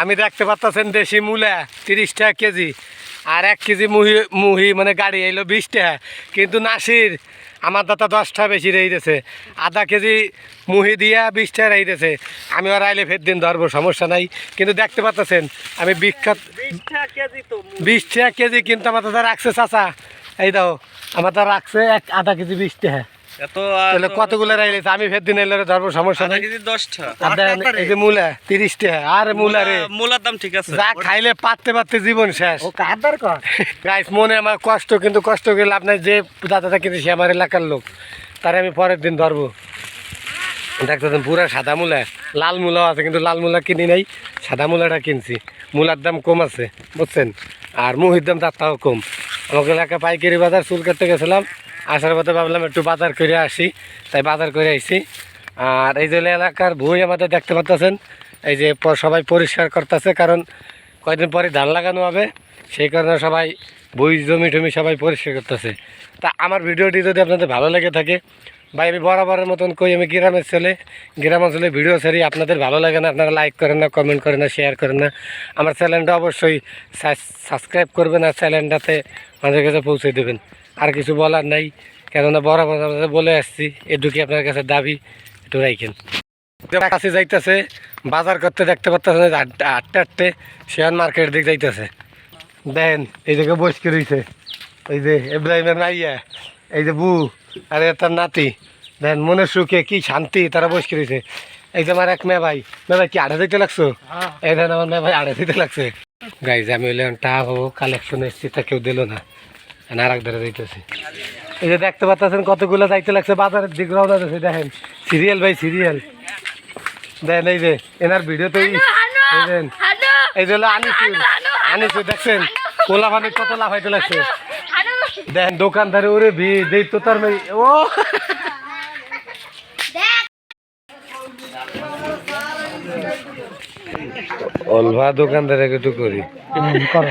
আমি দেখতে পাচ্ছেন দেশি মূলা তিরিশ টাকা কেজি। আর এক কেজি মুহি মুহি মানে গাড়ি এলো বিশ টাকা। কিন্তু নাসির আমার দাতা দশটা বেশি রইতেছে আধা কেজি মুহি দিয়া বিশ টাকা রইতেছে আমি আর আইলে ফের দিন ধরবো সমস্যা নাই। কিন্তু দেখতে পাচ্ছেন আমি বিখ্যাত বিশ টাকা কেজি কিন্তু আমার দাদা রাখছে চাচা। এই দাও আমার দাদা রাখছে এক আধা কেজি বিশ টাকা। এত তাহলে কতগুলো রাইলেছে? আমি ফের দিন এলে ধরবো সমস্যা নাই। কেজি দশটা এই যে মূলা তিরিশ আর মূলা রে। মূলার দাম ঠিক আছে। যা খাইলে পাততে পাততে জীবন শেষ। ও কাদার গাইস মনে আমার কষ্ট কিন্তু কষ্ট করে লাভ নাই। যে দাদাটা কিন্তু সে আমার এলাকার লোক তারে আমি পরের দিন ধরবো। দেখতেছেন পুরা সাদা মূলা। লাল মূলাও আছে কিন্তু লাল মূলা কিনি নাই। সাদা মূলাটা কিনছি। মূলার দাম কম আছে বুঝছেন? আর মুহির দাম তার তাও কম। আমাকে এলাকা পাইকারি বাজার চুল কাটতে গেছিলাম। আসার পথে ভাবলাম একটু বাজার করে আসি। তাই বাজার করে আইছি। আর এই যে এলাকার বই আমাদের দেখতে পাচ্ছেন এই যে সবাই পরিষ্কার করতেছে, কারণ কয়দিন পরে ধান লাগানো হবে, সেই কারণে সবাই বই জমি টমি সবাই পরিষ্কার করতেছে। তা আমার ভিডিওটি যদি আপনাদের ভালো লেগে থাকে, ভাই আমি বরাবরের মতন কই, আমি গ্রামের ছেলে, গ্রাম অঞ্চলে ভিডিও ছাড়ি, আপনাদের ভালো লাগে না, আপনারা লাইক করেন না কমেন্ট করেন না শেয়ার করেন না, আমার চ্যানেলটা অবশ্যই সাবস্ক্রাইব করবেন আর চ্যানেলটাতে আমাদের কাছে পৌঁছে দেবেন। আর কিছু বলার নাই। কেননা বরাবর আপনাদের বলে আসছি এটুকুই আপনার কাছে দাবি? একটু রাখেন কাছে যাইতেছে বাজার করতে দেখতে পাচ্ছেন আটটা আটটা শেয়ার মার্কেট দিকে যাইতেছে। দেন এই দিকে বসকে রয়েছে এই যে ইব্রাহিমের নাইয়া এই যে বু আর তার নাতি। দেন মনের সুখে কি শান্তি তারা বসকে রয়েছে এই যে আমার এক মেয়ে ভাই মেয়ে ভাই কি আড়ে দিতে লাগছো? এই দেন আমার মেয়ে ভাই আড়ে দিতে লাগছে। গাইজ আমি টা হব কালেকশন এসছি তা কেউ দিল না। আর এক ধারে যাইতেছে। এই যে দেখতে পাচ্ছেন কতগুলো যাইতে লাগছে বাজারের দিক রওনা দিচ্ছে দেখেন। সিরিয়াল ভাই সিরিয়াল। দেন এই যে এনার ভিডিওতে এই দেন। এই যে হলো আনিসুর আনিসুর দেখছেন? কোলা পানি কত লাভ হইতে লাগছে দেন দোকানদারে ওরে ভি দেই তো তার মেয়ে ও! অলভা দোকানদারে একটু করি। করো।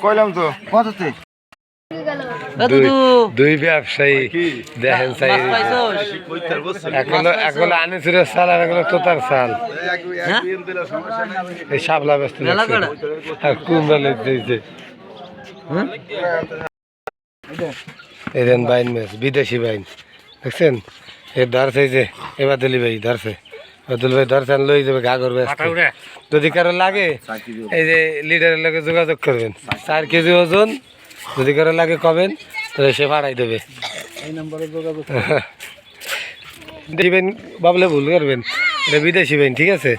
কইলাম তো কততে দুই ব্যবসায়ী দেখেন এখনও সাল আর এখনও তোতার সাল এই ব্যস্ত আর কুমড়া দিয়েছে এই বাইন বিদেশি বাইন। দেখছেন? এ ধরছে যে এবার দিলি ভাই ধরছে। অতুল ভাই ধরছেন লই যাবে গাগর করবে যদি কারও লাগে এই যে লিডারের লগে যোগাযোগ করবেন। চার কেজি ওজন যদি কারও লাগে কবেন তাহলে সে ভাড়াই দেবে। দিবেন বাবলে ভুল করবেন। এটা বিদেশি বেন ঠিক আছে?